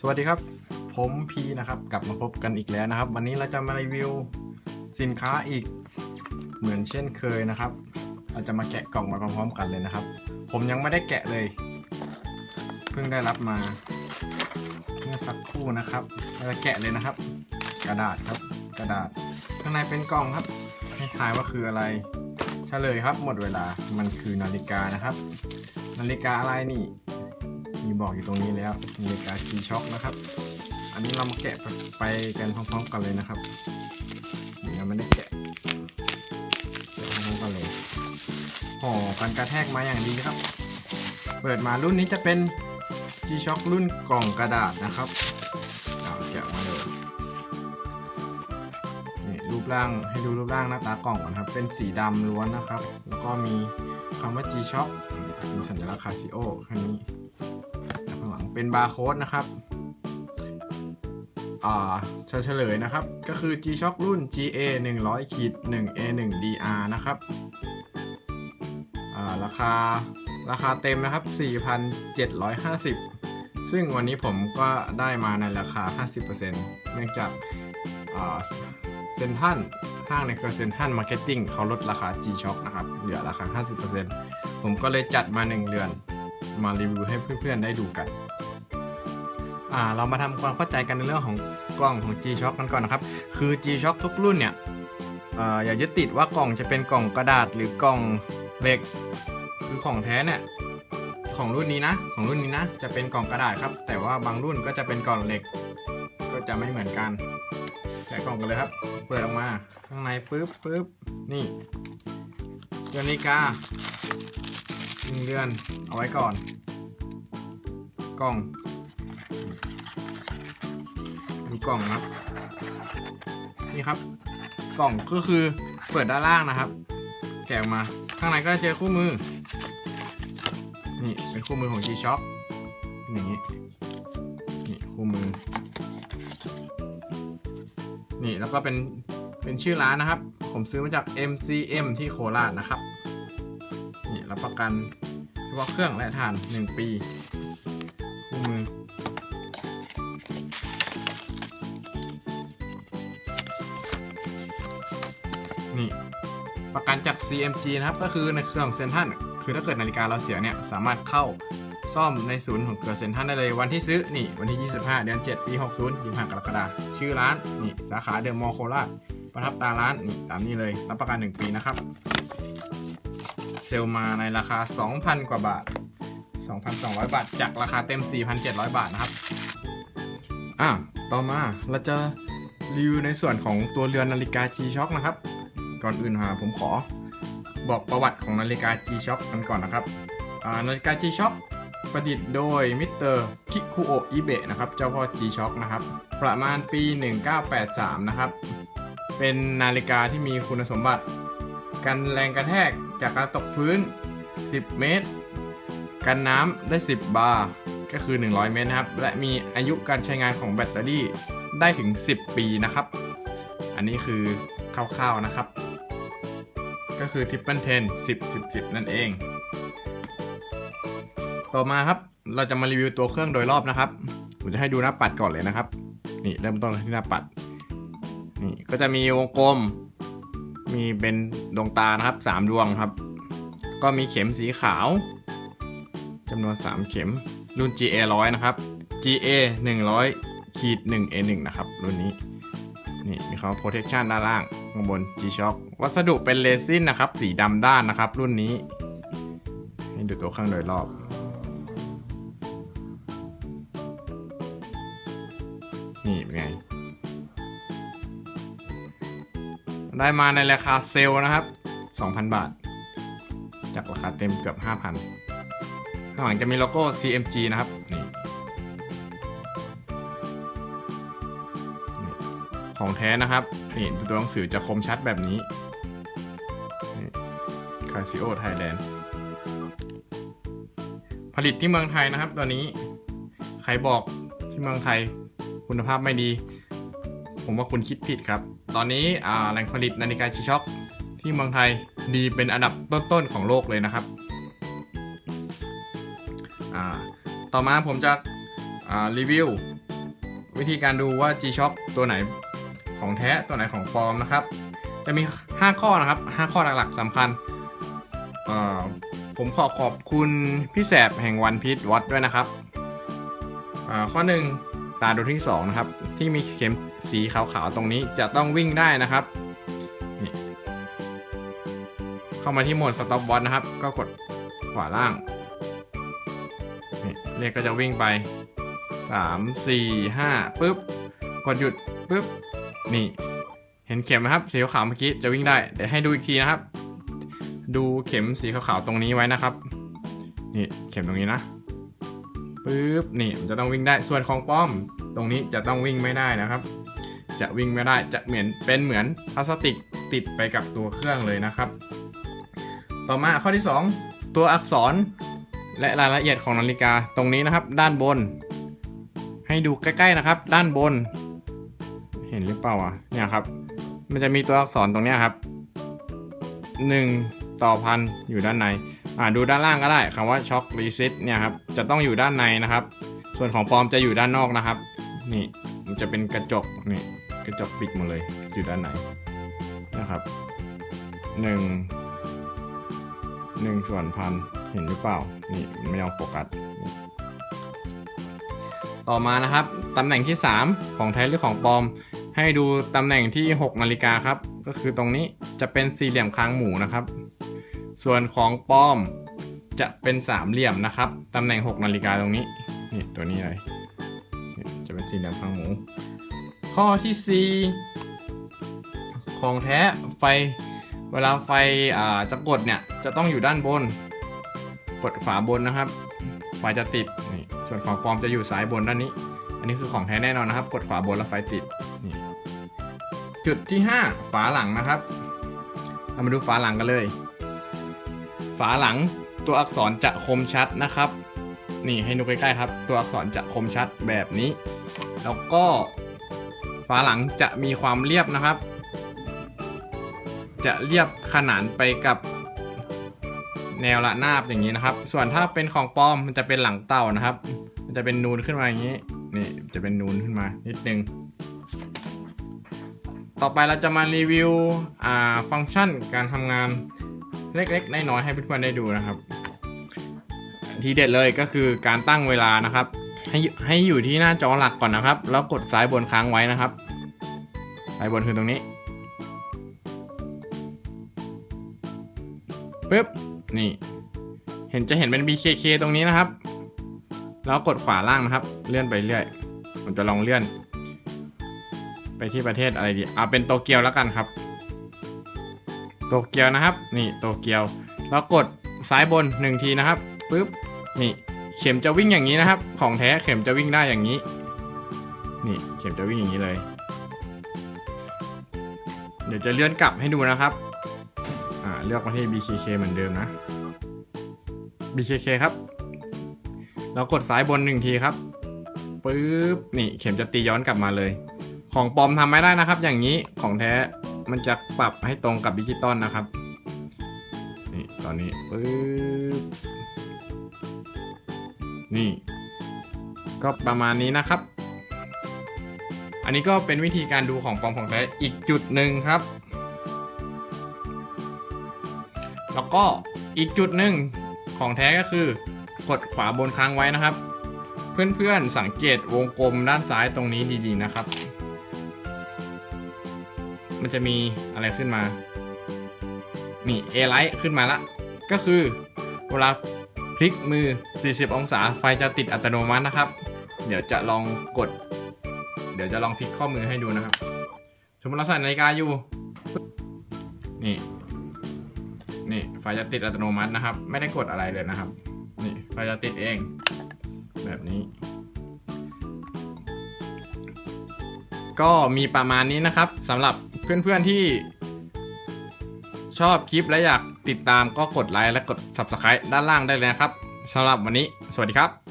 สวัสดีครับ ผมพีนะครับกลับมาพบกันอีกแล้วนะครับ วันนี้เราจะมารีวิวสินค้าอีกเหมือนเช่นเคยนะครับ เราจะมาแกะกล่องมาพร้อมๆกันเลยนะครับ ผมยังไม่ได้แกะเลย เพิ่งได้รับมาเมื่อสักครู่นะครับเราจะแกะเลยนะครับ กระดาษครับ กระดาษข้างในเป็นกล่องครับ ให้ทายว่าคืออะไรเฉลยครับ หมดเวลามันคือนาฬิกานะครับ นาฬิกาอะไรนี่ มีบอกอยู่ตรงนี้แล้วนาฬิกา G-Shock นะครับ อันนี้เรามาแกะไปกันพร้อมๆกันเลยนะครับเดี๋ยังไม่ได้แกะแกะพร้อมๆกันเลยห่อกันกระแทกมาอย่างดีครับ เปิดมารุ่นนี้จะเป็น G-Shock รุ่นกล่องกระดาษนะครับเอาแกะมาเลยนี่รูปร่างให้ดูรูปร่างหน้าตากล่องก่อนครับ เป็นสีดำล้วนนะครับ แล้วก็มีคำว่า G-Shock มีสัญลักษณ์คาซิโอแค่นี้ เป็นบาร์โค้ดนะครับอ่าเฉลยนะครับ ก็คือ G-Shock รุ่น GA 100ขีด 1A 1 DR นะครับอ่าราคาราคาเต็มนะครับ 4,750 ซึ่งวันนี้ผมก็ได้มาในราคา 50%เนื่องจากอ่าเซนทันห้างในเครือเซนทันมาร์เก็ตติ้งเขาลดราคา G-Shock นะครับ เหลือราคา 50%ผมก็เลยจัดมา 1 เดือน มารีวิวให้เพื่อนๆได้ดูกัน อ่าเรามาทำความเข้าใจกันในเรื่องของกล่องของ G-Shock กันก่อนนะครับ คือ G-Shock ทุกรุ่นเนี่ยอ่าอย่ายึดติดว่ากล่องจะเป็นกล่องกระดาษหรือกล่องเหล็ก คือของแท้เนี่ยของรุ่นนี้นะ ของรุ่นนี้นะ จะเป็นกล่องกระดาษครับ แต่ว่าบางรุ่นก็จะเป็นกล่องเหล็ก ก็จะไม่เหมือนกันแกะกล่องกันเลยครับ เปิดออกมา ข้างในปึ๊บปึ๊บนี่เดือนนาฬิกาหนึ่งเดือน เอาไว้ก่อน กล่อง ดูกล่องครับ นี่ครับ กล่องก็คือเปิดด้านล่างนะครับ แกะออกมาข้างในก็จะเจอคู่มือ นี่เป็นคู่มือของ G-Shock นอย่างนี้นี่คู่มือ นี่แล้วก็เป็นเป็นชื่อร้านนะครับ ผมซื้อมาจาก MCM ที่โคราชนะครับ นี่รับประกันเฉพาะเครื่องและฐาน 1 ปี คู่มือ จาก CMG นะครับ ก็คือในเครื่องเซนทันคือถ้าเกิดนาฬิกาเราเสียเนี่ย สามารถเข้าซ่อมในศูนย์ของเครือเซนทันได้เลยวันที่ซื้อนี่ วันที่ 25 เดือน 7 ปี 60 25กรกฎาคมชื่อร้านนี่สาขาเดอะมอลล์โคราชประทับตาร้านนี่ตามนี้เลยรับประกัน 1 ปีนะครับ เซลมาในราคา 2,000 กว่าบาท 2,200 บาท จากราคาเต็ม 4,700 บาทนะครับอะต่อมาเราจะรีวิวในส่วนของตัวเรือนนาฬิกา G-Shock นะครับ ก่อนอื่นฮะผมขอ บอกประวัติของนาฬิกา G-Shock กันก่อนนะครับนาฬิกา G-Shock ประดิษฐ์โดยมิสเตอร์คิคุโอะอิเบะนะครับ เจ้าพ่อ G-Shock นะครับ ประมาณปี 1983 นะครับ เป็นนาฬิกาที่มีคุณสมบัติ กันแรงกระแทกจากการตกพื้น 10 เมตร กันน้ำได้ 10 บาร์ ก็คือ 100 เมตรนะครับ และมีอายุการใช้งานของแบตเตอรี่ได้ถึง 10 ปีนะครับ อันนี้คือคร่าวๆนะครับ ก็คือ Triple Ten 10 10 10 นั่นเอง ต่อมาครับเราจะมารีวิวตัวเครื่องโดยรอบนะครับ ผมจะให้ดูหน้าปัดก่อนเลยนะครับ นี่เริ่มต้นที่หน้าปัด นี่ก็จะมีวงกลม มีเป็นดวงตานะครับสามดวงครับ ก็มีเข็มสีขาวจำนวน 3 เข็ม รุ่น GA 100 นะครับ GA 100ขีด1 A 1นะครับ รุ่นนี้ นี่มีคำว่า protection ด้านล่าง ข้างบน G-Shock วัสดุเป็นเรซินนะครับ สีดำด้านนะครับ รุ่นนี้ ให้ดูตัวเครื่องโดยรอบ นี่เป็นไง ได้มาในราคาเซลนะครับ 2,000 บาท จากราคาเต็มเกือบ 5,000 ข้างหลังจะมีโลโก้ CMG นะครับนี ของแท้นะครับ นี่ตัวหนังสือจะคมชัดแบบนี้คาซิโอไทยแลนด์ผลิตที่เมืองไทยนะครับตอนนี้ ใครบอกที่เมืองไทยคุณภาพไม่ดี ผมว่าคุณคิดผิดครับ ตอนนี้แหล่งผลิตนาฬิกาชิช็อคที่เมืองไทยดีเป็นอันดับต้นๆของโลกเลยนะครับ ต่อมาผมจะรีวิว วิธีการดูว่า G-Shock ตัวไหน ของแท้ตัวไหนของปลอมนะครับ จะมี 5 ข้อนะครับ 5 ข้อหลักๆสำคัญผมขอขอบคุณพี่แสบแห่งวันพี e วัดด้วยนะครับอ่าข้อ 1 ตาดูที่ 2 นะครับ ที่มีเข็มสีขาวๆตรงนี้จะต้องวิ่งได้นะครับ เข้ามาที่โหมด Stop Watch นะครับ ก็กดขวาล่างนี่เลขก็จะวิ่งไป 3 4 5ปุ๊บ กดหยุดปุ๊บ นี่ เห็นเข็มไหมครับ สีขาวเมื่อกี้จะวิ่งได้ เดี๋ยวให้ดูอีกทีนะครับ ดูเข็มสีขาวๆตรงนี้ไว้นะครับ นี่เข็มตรงนี้นะปุ๊บนี่มันจะต้องวิ่งได้ส่วนของป้อม ตรงนี้จะต้องวิ่งไม่ได้นะครับ จะวิ่งไม่ได้จะเหมือนเป็นเหมือนพลาสติกติดไปกับตัวเครื่องเลยนะครับ ต่อมาข้อที่ 2 ตัวอักษรและรายละเอียดของนาฬิกาตรงนี้นะครับ ด้านบน ให้ดูใกล้ๆนะครับ ด้านบน เห็นหรือเปล่าอะเนี่ยครับ มันจะมีตัวอักษรตรงเนี้ยครับ 1 ต่อพันอยู่ด้านในอ่าดูด้านล่างก็ได้คำว่าช็อครีเซ็ตเนี่ยครับจะต้องอยู่ด้านในนะครับ ส่วนของปลอมจะอยู่ด้านนอกนะครับ นี่มันจะเป็นกระจกนี่กระจกปิดหมดเลยอยู่ด้านในนะครับหนึ่งหนึ่งส่วนพันเห็นหรือเปล่านี่มันไม่ยอมโฟกัสต่อมานะครับตำแหน่งที่ 3 ของแท้หรือของปลอม ให้ดูตำแหน่งที่ 6 นาฬิกาครับ ก็คือตรงนี้จะเป็นสี่เหลี่ยมค้างหมูนะครับ ส่วนของปลอมจะเป็นสามเหลี่ยมนะครับตำแหน่ง 6 นาฬิกาตรงนี้นี่ตัวนี้เลยจะเป็นสี่เหลี่ยมค้างหมู ข้อที่ 4 ของแท้ไฟเวลาไฟาจะกดเนี่ยจะต้องอยู่ด้านบน กดขวาบนนะครับ ไฟจะติดนี่ส่วนของปลอมจะอยู่ซ้ายบนด้านนี้ อันนี้คือของแท้แน่นอนนะครับ กดขวาบนแล้วไฟติดนี่จุดที่ 5 ฝาหลังนะครับ เรามาดูฝาหลังกันเลย ฝาหลังตัวอักษรจะคมชัดนะครับ นี่ให้ดูใกล้ๆครับ ตัวอักษรจะคมชัดแบบนี้ แล้วก็ฝาหลังจะมีความเรียบนะครับ จะเรียบขนานไปกับแนวระนาบอย่างนี้นะครับ ส่วนถ้าเป็นของปลอมมันจะเป็นหลังเต่านะครับ มันจะเป็นนูนขึ้นมาอย่างนี้ นี่จะเป็นนูนขึ้นมานิดนึง ต่อไปเราจะมารีวิวฟังก์ชันการทำงานเล็กๆน้อยๆให้เพื่อนๆได้ดูนะครับ ทีเด็ดเลยก็คือการตั้งเวลานะครับ ให้ให้อยู่ที่หน้าจอหลักก่อนนะครับ แล้วกดซ้ายบนค้างไว้นะครับซ้ายบนคือตรงนี้ปึ๊บนี่ เห็นจะเห็นเป็น BKK ตรงนี้นะครับ แล้วกดขวาล่างนะครับ เลื่อนไปเรื่อย ผมจะลองเลื่อน ไปที่ประเทศอะไรดีเอาเป็นโตเกียวแล้วกันครับ โตเกียวนะครับ นี่โตเกียว แล้วกดซ้ายบนหนึ่งทีนะครับปึ๊บนี่เข็มจะวิ่งอย่างนี้นะครับ ของแท้เข็มจะวิ่งได้อย่างนี้ นี่เข็มจะวิ่งอย่างนี้เลย เดี๋ยวจะเลื่อนกลับให้ดูนะครับอ่าเลือกมาที่ BKK เหมือนเดิมนะ BKK ครับ แล้วกดซ้ายบนหนึ่งทีครับปึ๊บนี่เข็มจะตีย้อนกลับมาเลย ของปลอมทำไม่ได้นะครับ อย่างนี้ของแท้มันจะปรับให้ตรงกับดิจิตอลนะครับ นี่ตอนนี้ปึ๊บนี่ ก็ประมาณนี้นะครับ อันนี้ก็เป็นวิธีการดูของปลอมของแท้อีกจุดหนึ่งครับ แล้วก็อีกจุดหนึ่งของแท้ก็คือ กดขวาบนค้างไว้นะครับ เพื่อนๆสังเกตวงกลมด้านซ้ายตรงนี้ดีๆนะครับ มันจะมีอะไรขึ้นมา นี่ A light ขึ้นมาละ ก็คือเวลาพลิกมือ 40 องศาไฟจะติดอัตโนมัตินะครับ เดี๋ยวจะลองกด เดี๋ยวจะลองพลิกข้อมือให้ดูนะครับ สมมติเราใส่นาฬิกาอยู่ นี่ นี่ไฟจะติดอัตโนมัตินะครับ ไม่ได้กดอะไรเลยนะครับ นี่ไฟจะติดเอง แบบนี้ ก็มีประมาณนี้นะครับสำหรับเพื่อนๆที่ชอบคลิปและอยากติดตามก็กดไลค์และกด Subscribe ด้านล่างได้เลยนะครับสำหรับวันนี้ สวัสดีครับ